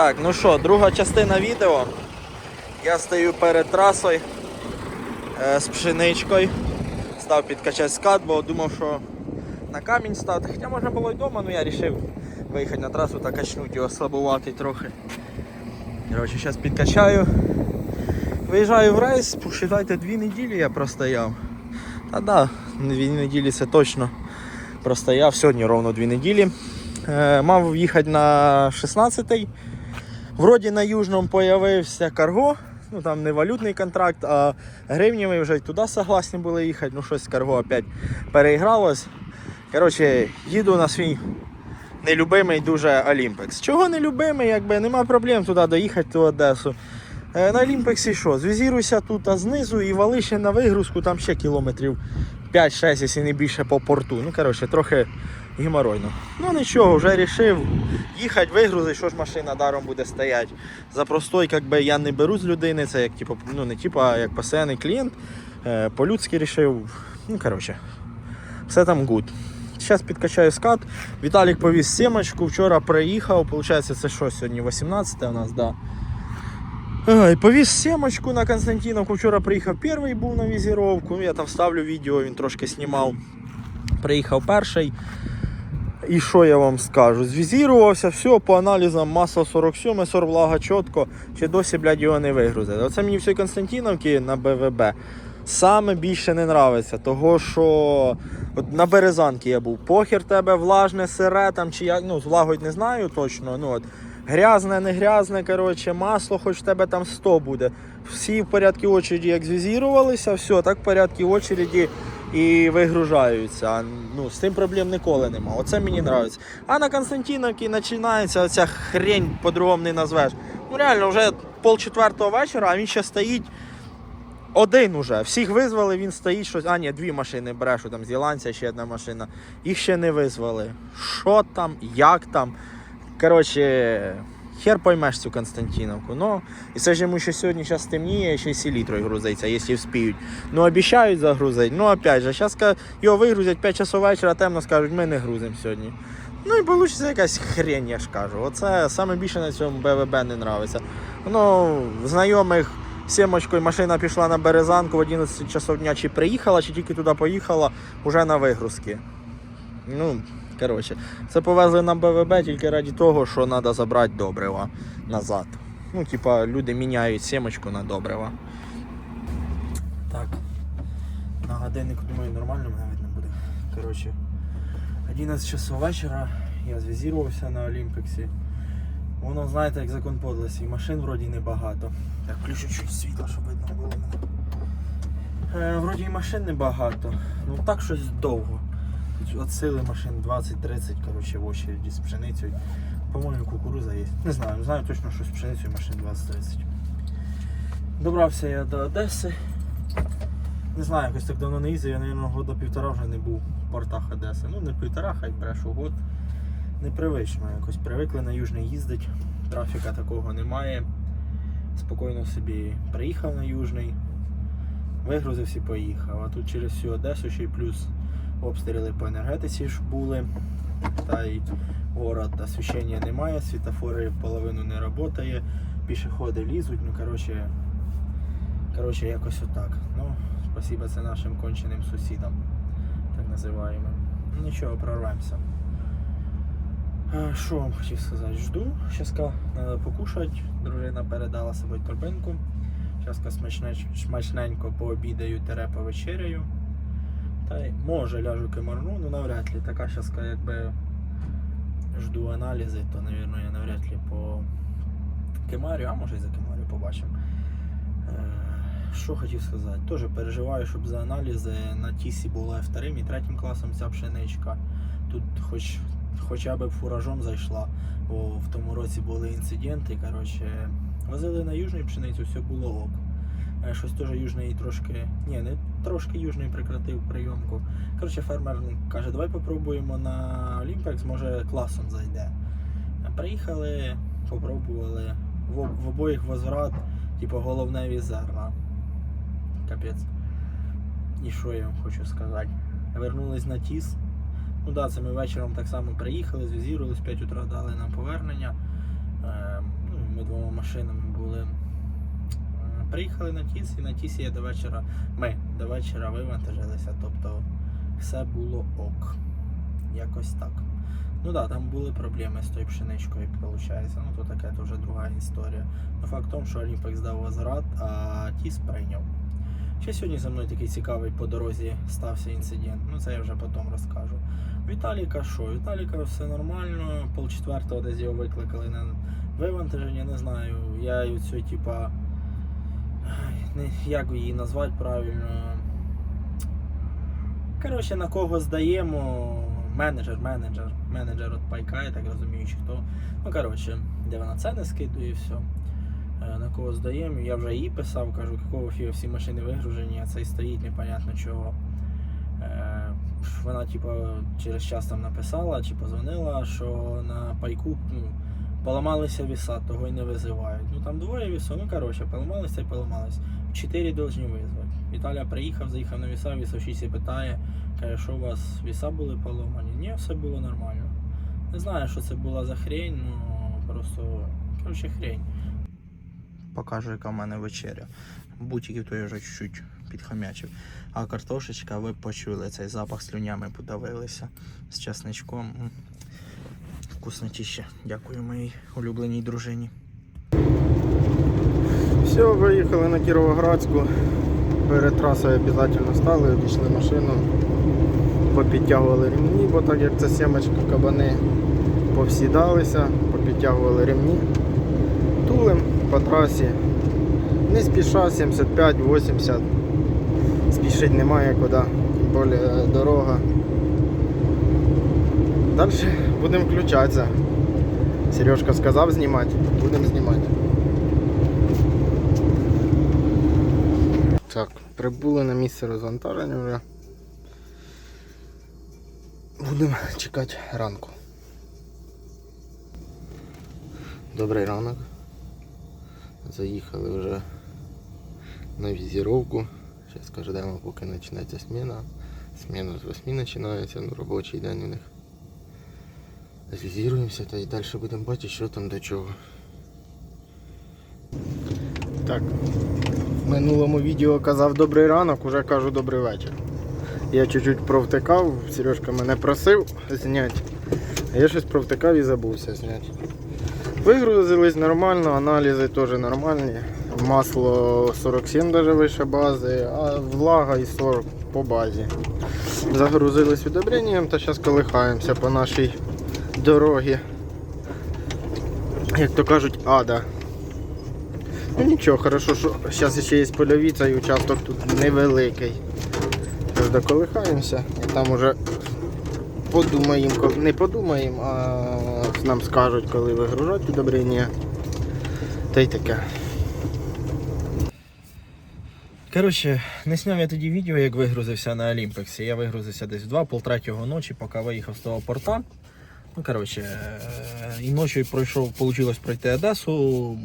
Так, ну що, друга частина відео. Я стою перед трасою е, з пшеничкою. Став підкачати скат, бо думав, що на камінь стати. Хоча можна було й вдома, але я вирішив виїхати на трасу та качнути його слабувати трохи. Коротше, зараз підкачаю. Виїжджаю в рейс, посчитайте, дві неділі я простояв. Та да, дві неділі це точно простояв. Сьогодні ровно дві неділі. Е, мав їхати на 16-й. Вроді на Южному появився карго. Ну там не валютний контракт, а гривнями вже туди согласні були їхати. Ну щось карго опять переігралось. Коротше, їду на свій нелюбимий дуже Олімпекс. Чого нелюбимий, якби нема проблем туди доїхати в Одесу. Е, на Олімпексі що? Звізіруйся тут а знизу і вали ще на вигрузку, там ще кілометрів 5-6, якщо не більше по порту. Ну, коротше, трохи геморойно. Ну нічого, вже вирішив їхати, вигрузити, що ж машина даром буде стояти. За простой, якби я не беру з людини, це як типу, ну не типу, а як постійний клієнт. Е, по-людськи вирішив. Ну, коротше, все там гуд. Зараз підкачаю скат. Віталік повіз сімочку, вчора приїхав. Получається, це що сьогодні? 18 у нас, да. Ой, повіз сімочку на Константиновку. Вчора приїхав перший, був на візіровку. Ну, я там ставлю відео, він трошки знімав. Приїхав перший. І що я вам скажу? Звізірувався, все, по аналізам маса 47, сорвлага чітко, чи досі, блядь, його не вигрузили. Оце мені в цій Константиновці на БВБ саме більше не нравиться. Того, що от на Березанки я був. Похер тебе влажне, сире там, чи як, ну, з влагою не знаю точно. Ну, от, грязне, не грязне, коротше, масло, хоч в тебе там 100 буде. Всі в порядку очереді як звізірувалися, все, так в порядку очереді і вигружаються. Ну, з цим проблем ніколи нема. Оце мені подобається. А на Константиновці починається оця хрень, по-другому не назвеш. Ну реально, вже пол четвертого вечора, а він ще стоїть. Один уже. Всіх визвали, він стоїть щось. А, ні, дві машини брешу, там з Єланця ще одна машина. Їх ще не визвали. Що там, як там. Коротше, хер поймеш цю Константиновку. Ну, і це ж йому ще сьогодні зараз темніє, ще й селітрою грузиться, якщо вспіють. Ну, обіцяють загрузити. Ну, опять же, зараз його вигрузять 5 часов вечора, темно скажуть, ми не грузимо сьогодні. Ну і вийде якась хрень, я ж кажу. Оце саме більше на цьому БВБ не нравиться. Ну, знайомих сімочкою машина пішла на Березанку в 11 часов дня, чи приїхала, чи тільки туди поїхала, вже на вигрузки. Ну, коротше, це повезли на БВБ тільки раді того, що треба забрати добрива назад. Ну, типа, люди міняють сімочку на добрива. Так. На годиннику, думаю, нормально навіть не буде. Коротше, 11 часов вечора я звізірувався на Олімпексі. Воно, знаєте, як закон подлості, машин вроді небагато. Так, включу чуть світло, щоб видно було мене. Е, вроді і машин небагато. Ну так щось довго. От сили машин 20-30, коротше, в очереді з пшеницею. По-моєму, кукуруза є. Не знаю, не знаю точно, що з пшеницею машин 20-30. Добрався я до Одеси. Не знаю, якось так давно не їздив, я, мабуть, года півтора вже не був в портах Одеси. Ну, не півтора, хай брешу год. Непривично, якось привикли на Южний їздить, трафіка такого немає. Спокійно собі приїхав на Южний, вигрузився і поїхав. А тут через всю Одесу ще й плюс обстріли по енергетиці ж були. Та й город освіщення немає, світофори половину не працює, пішоходи лізуть, ну коротше, коротше якось отак. Ну, спасибо це нашим конченим сусідам, так називаємо. Ну, Нічого, прорвемося. Що вам хотів сказати? Жду. Щас треба покушати. Дружина передала з собою торбинку. Щас смачненько пообідаю тере повечеряю. Та може ляжу кимарну, ну навряд ли. Така щас якби жду аналізи, то, мабуть, я навряд ли по кемарю, а може і за кемарю побачимо. Е, Що хотів сказати? Теж переживаю, щоб за аналізи на тісі було вторим і третім класом ця пшеничка. Тут хоч хоча б фуражом зайшла, бо в тому році були інциденти. Коротше, возили на южну пшеницю, все було ок. Е, Щось теж южний трошки, ні, не трошки южний прекратив прийомку. Коротше, фермер каже, давай попробуємо на Олімпекс, може класом зайде. Приїхали, попробували. В, в обоїх возврат, типу головневі зерна. Капець. І що я вам хочу сказати? Вернулись на тіс. Ну да, це ми вечором так само приїхали, звізірувались, 5 утра дали нам повернення. Е, ну, цими двома машинами були. Приїхали на Тіс і на Тісі я до вечора. Ми до вечора вивантажилися, тобто все було ок. Якось так. Ну так, да, там були проблеми з тою пшеничкою, виходить. Ну то таке то вже друга історія. Ну факт в тому, що Олімпекс дав возврат, а Тіс прийняв. Ще сьогодні за мною такий цікавий по дорозі стався інцидент. Ну це я вже потім розкажу. Віталіка що? Віталіка все нормально. Пол четвертого десь його викликали на вивантаження, не знаю. Я цю типа. Як її назвати правильно. Коротше, на кого здаємо. Менеджер, менеджер, менеджер от пайка, я так розумію, чи хто. Ну, коротше, де вона це не скидує все. Е, На кого здаємо. Я вже їй писав, кажу, якого фіга всі машини вигружені, а цей стоїть непонятно чого. Е, Вона, типу, через час там написала чи позвонила, що на пайку ну, поламалися віса, того й не визивають. Ну там двоє вісо, ну коротше, поламалися і поламалися. Чотири повинні визвати. Віталя приїхав, заїхав на віса, вісовщик питає, каже, що у вас віса були поломані? Ні, все було нормально. Не знаю, що це була за хрень, ну просто коротше хрень. Покажу, яка в мене вечеря. Бутиків то я вже чуть-чуть підхамячив. А картошечка, ви почули цей запах слюнями подавилися з часничком. Вкуснотіще. Дякую моїй улюбленій дружині. Все, виїхали на Кіровоградську. Перед трасою обов'язково стали, обійшли машину, попідтягували ремні, бо так як це сімочка кабани повсідалися, попідтягували ремні. Тулим по трасі. Не спіша 75-80. Спішити немає куди, тим більше дорога. Далі будемо включатися. Сережка сказав знімати, будемо знімати. Так, прибули на місце розвантаження вже. Будемо чекати ранку. Добрий ранок. Заїхали вже на візіровку. Зараз ждемо, поки почнеться сміна. Сміна з 8 починається, ну робочий день у них. Звізіруємося та й далі будемо бачити, що там до чого. Так, минулому відео казав добрий ранок, уже кажу добрий вечір. Я чуть-чуть провтикав, Сережка мене просив зняти. А я щось провтикав і забувся зняти. Вигрузились нормально, аналізи теж нормальні. Масло 47 даже вище бази, а влага і 40 по базі. Загрузились удобренням та зараз колихаємося по нашій дорогі. Як то кажуть, ада. Ну нічого, хорошо, що зараз ще є польові, цей участок тут невеликий. Тож доколихаємося і там уже подумаємо, не подумаємо, а нам скажуть, коли вигружати удобрення. Та й таке. Коротше, не сняв я тоді відео, як вигрузився на Олімпексі. Я вигрузився десь в 2 полтретього ночі, поки виїхав з того порта. Ну, коротше, е, і ночі пройшов, вийшло пройти Одесу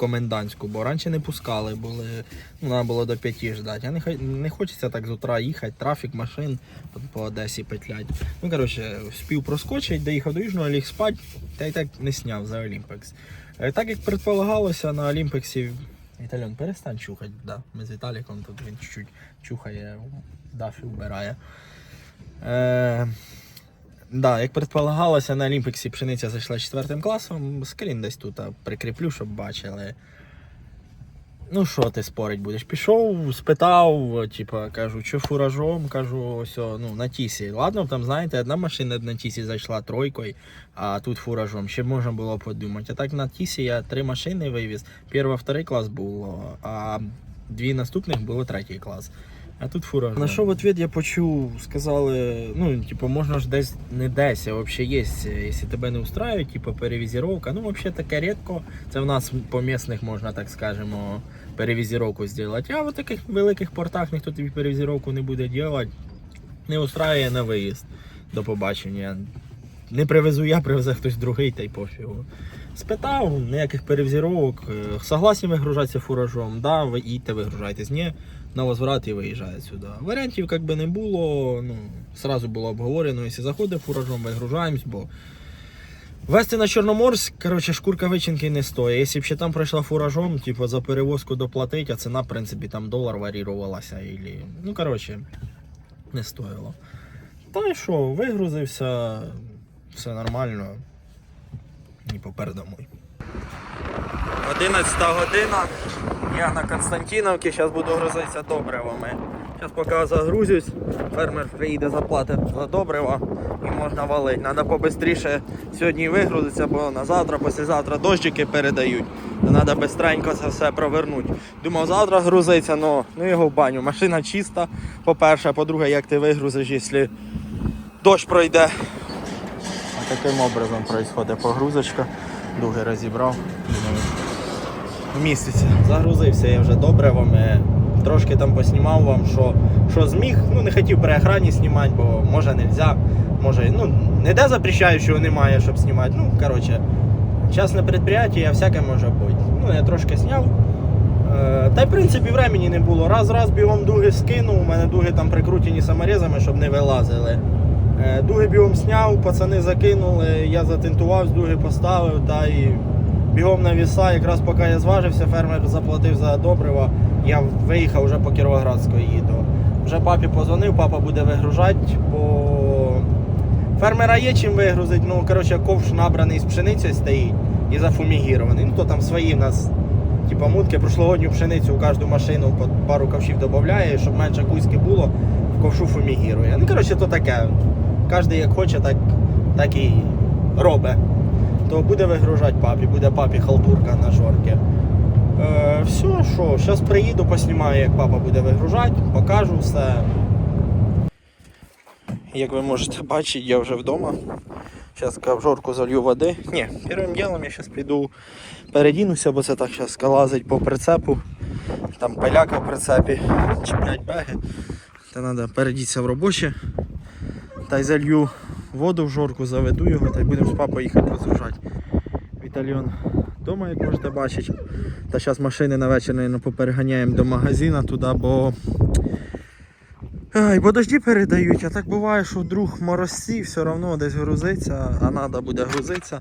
комендантську, бо раніше не пускали, були, ну, треба було до 5 ждати. А не, не хочеться так з утра їхати, трафік машин по, по Одесі петлять. Ну, коротше, спів проскочить, доїхав до Южного, ліг спать, та й так не сняв за Олімпекс. Е, Так як предполагалося, на Олімпексі Вітальон, перестань чухати, да. Ми з Віталіком тут він чуть-чуть чухає, дафі вбирає. Е, да, як предполагалося, на Олімпіксі пшениця зайшла четвертим класом. Скрін десь тут прикріплю, щоб бачили. Ну, що ти спорить будеш? Пішов, спитав, типа, кажу, що фуражом, кажу, ось, ну, на тісі. Ладно, там, знаєте, одна машина на тісі зайшла тройкою, а тут фуражом. Ще можна було подумати. А так на тісі я три машини вивіз. Перший, вторий клас було, а дві наступних було третій клас. А тут фураж. На що в ответ я почув, сказали, ну, типу, можна ж десь не десь, а взагалі є, якщо тебе не устраює, типу, перевізіровка. Ну, взагалі таке рідко. Це в нас по місних можна, так скажемо, перевізіровку зробити. А в таких великих портах ніхто тобі перевізіровку не буде робити. Не устраює на виїзд. До побачення. Не привезу я, привезе хтось другий, та й пофігу. Спитав, ніяких перевзіровок. Е, Согласні вигружатися фуражом, да, ви їдьте, вигружайтесь. Ні, на возврат і виїжджає сюди. Варіантів як би не було. Ну, сразу було обговорено, якщо заходить фуражом, вигружаємось, бо Вести на Чорноморськ, коротше, шкурка вичинки не стоїть. Якщо б ще там пройшла фуражом, типу за перевозку доплатить, а ціна, в принципі, там долар варірувалася. Ілі... Ну, коротше, не стоїло. Та й що, вигрузився, все нормально. І попер домой. 11 година. Я на Константиновці, зараз буду грузитися добривами. Зараз поки загрузюсь, фермер приїде заплатить за добрива і можна валити. Треба побистріше сьогодні вигрузитися, бо на завтра, післязавтра дощики передають. Треба швидко це все провернути. Думав завтра грузиться, але ну його в баню. Машина чиста, по-перше, по-друге, як ти вигрузиш, якщо дощ пройде. Таким образом відбувається погрузочка. Дуги розібрав. Думаю, місяця. Загрузився я вже добривами. Трошки там поснімав вам, що, що зміг. Ну не хотів при охрані знімати, бо може не можна. Може, ну, не де запрещаю, що немає, щоб знімати. Ну, коротше, час на частне підприємство, всяке може бути. Ну, я трошки зняв. Е, Та й в принципі времени не було. Раз-раз бігом дуги скинув, у мене дуги там прикрутені саморізами, щоб не вилазили. Е, Дуги бігом зняв, пацани закинули, я затентував, з дуги поставив та і бігом на віса. Якраз поки я зважився, фермер заплатив за добрива. Я виїхав вже по Кіровоградської їду. Вже папі позвонив, папа буде вигружати, бо фермера є чим вигрузити. Ну, коротше, ковш набраний з пшеницею стоїть і зафумігірований. Ну, то там свої в нас. Типа мутки прошлогодню пшеницю в кожну машину по пару ковшів додає, щоб менше кузьки було, в ковшу фумігірує. Ну, коротше, то таке. Кожен як хоче, так, так і робить. То буде вигружати папі, буде папі халтурка на жорки. Е, все, що, зараз приїду, поснімаю, як папа буде вигружати, покажу все. Як ви можете бачити, я вже вдома. Зараз в жорку залью води. Ні, першим ділом я зараз піду передінуся, бо це так зараз лазить по прицепу. Там пиляка в прицепі, чіплять беги. Та треба передітися в робоче. Та й залью воду в жорку, заведу його та й будемо з папою їхати розгружати. Вітальйон вдома, як можете бачити. Та зараз машини на вечір, мабуть, попереганяємо до магазина туди, бо. Ай, бо дожді передають, а так буває, що вдруг морозці все одно десь грузиться, а треба буде грузитися.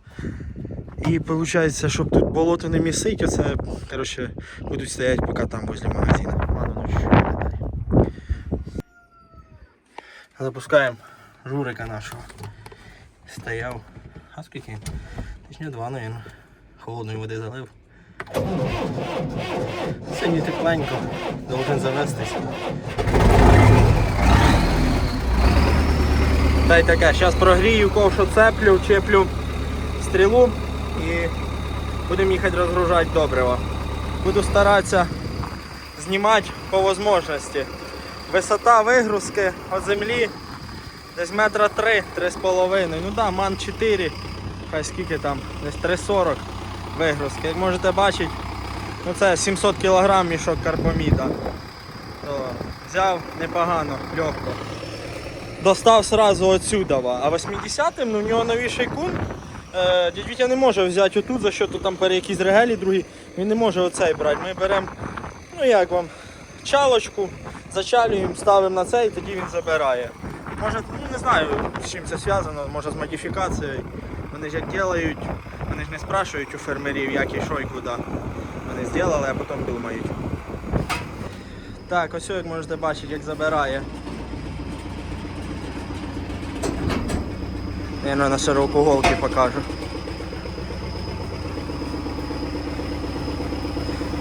І виходить, щоб тут болото не місить, оце коротше, будуть стояти поки там возле магазину. Ладно, ну. Запускаємо журика нашого. Стояв. А скільки? Тижня два, мабуть. Холодної води залив. Сьогодні тепленько, должен завестись. Та й таке, зараз прогрію, ковшу цеплю, чеплю стрілу і будемо їхати розгружати добриво. Буду старатися знімати по можливості. Висота вигрузки від землі десь метра три, три з половиною. Ну да, ман 4, хай скільки там, десь 3,40 вигрузки. Як можете бачити, ну це 700 кг мішок карбоміда. То взяв непогано, легко. Достав сразу отсюда. А 80-м, ну в нього новіший кун. Е, Вітя не може взяти отут, за що то там пере якісь регелі другі. Він не може оцей брати. Ми беремо, ну як вам, чалочку, зачалюємо, ставимо на цей, і тоді він забирає. Може, ну не знаю з чим це зв'язано, може з модифікацією. Вони ж як ділають, вони ж не спрашують у фермерів, як і що і куди. Вони зробили, а потім думають. Так, ось як можете бачити, як забирає. Я на широкоголки покажу.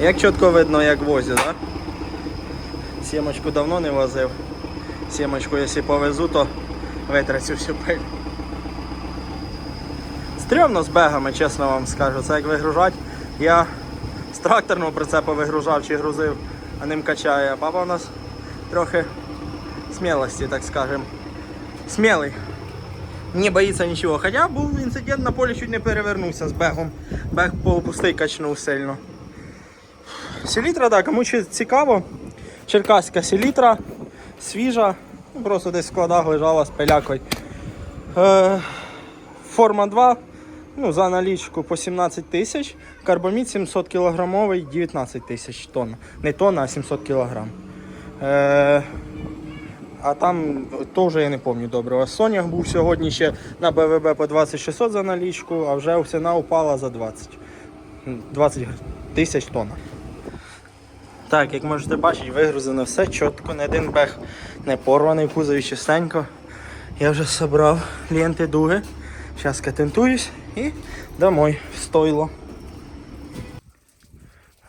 Як чітко видно, як возю, так? Сімочку давно не возив. Сімочку, якщо повезу, то витрачу всю пиль. Стрьомно з бегами, чесно вам скажу. Це як вигружати. Я з тракторного прицепа вигружав чи грузив, а ним качає. Папа у нас трохи смілості, так скажем. Смілий. Не боїться нічого. Хоча був інцидент на полі чуть не перевернувся з бегом. Бег полупустий качнув сильно. Селітра, так, кому чи цікаво. Черкаська селітра, свіжа, просто десь в складах лежала з пилякою. Е, форма 2, ну, за налічку по 17 тисяч, карбомід 700 кілограмовий 19 тисяч тонн. Не тонна, а 700 кілограм. Е, А там теж я не пам'ятаю добре. А Сонях був сьогодні ще на БВБ по 2600 за налічку, а вже ціна упала за 20. 20 тисяч тонн. Так, як можете бачити, вигрузено все чітко, не один бег не порваний, кузові чистенько. Я вже зібрав ленти дуги. Зараз катентуюсь і домой в стойло.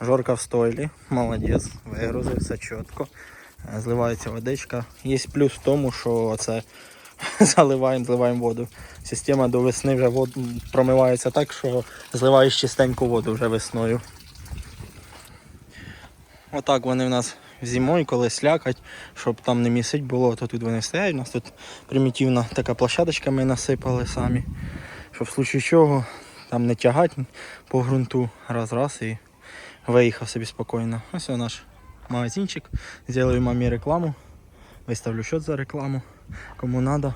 Жорка в стойлі, молодець, вигрузив все чітко. Зливається водичка. Є плюс в тому, що це заливаємо, зливаємо воду. Система до весни вже промивається так, що зливаєш чистеньку воду вже весною. Отак вони в нас зимою, коли слякать, щоб там не місить було, то тут вони стоять. У нас тут примітивна така площадочка ми насипали самі. Щоб в случае чого там не тягати по ґрунту раз-раз і виїхав собі спокійно. Ось наш магазинчик. Зроблю мамі рекламу. Виставлю счет за рекламу. Кому треба.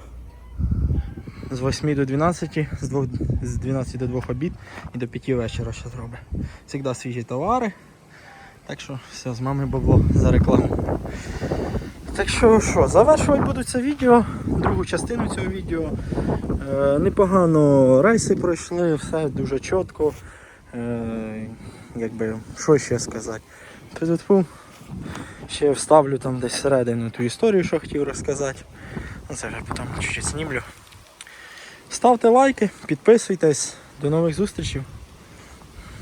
З 8 до 12, з, 2, з 12 до 2 обід і до 5 вечора ще зробить. Завжди свіжі товари. Так що все, з мами бабло за рекламу. Так що що, завершувати буду це відео, другу частину цього відео. Е, непогано рейси пройшли, все дуже чітко. Е, якби, що ще сказати? Тьфу-тьфу. Ще вставлю там десь всередину ту історію, що хотів розказати. Ну, Це вже потім чуть-чуть знімлю. Ставте лайки, підписуйтесь. До нових зустрічей.